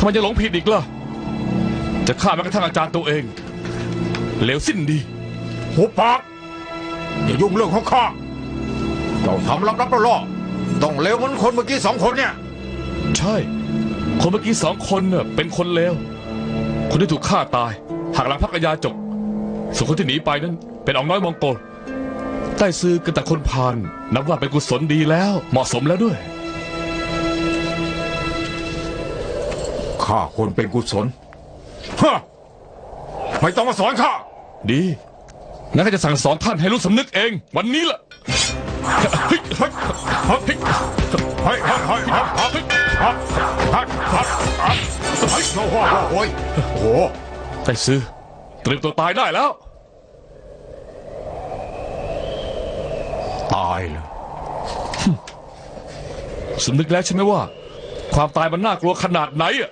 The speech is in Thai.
ทำไมจะหลงผิดอีกล่ะ จะฆ่าแม้กระทั่งอาจารย์ตัวเองเลวสิ้นดี หุบปากอย่ายุ่งเรื่องของข้าเจ้าทำลับๆล่อๆต้องเลวเหมือนคนเมื่อกี้สองคนเนี่ย ใช่ คนเมื่อกี้สองคนเน่ะเป็นคนเลว คนที่ถูกฆ่าตายหักหลังพักกยาจกส่วนคนที่หนีไปนั้น เป็นอองน้อยมองโกลใต้ซื้อกันแต่คนพาน นับว่าเป็นกุศลดีแล้ว เหมาะสมแล้วด้วย ข้าคนเป็นกุศลฮะไม่ต้องมาสอนข้า ดีงั้นก็จะสั่งสอนท่านให้รู้สำนึกเอง วันนี้ล่ะเฮ้ยเฮ้ยเฮ้ยเฮ้ยเฮ้ยเฮ้ยเฮ้ยเฮ้ยเฮ้ยเฮ้ยเฮ้ยเฮ้ยเฮ้ยเฮ้ยโอ้โหโอ้ยโอ้โหใต้ซื้อเตรียมตัวตายได้แล้ว ตายเลยสำนึกแล้วใช่ไหมว่า ความตายมันน่ากลัวขนาดไหนอะ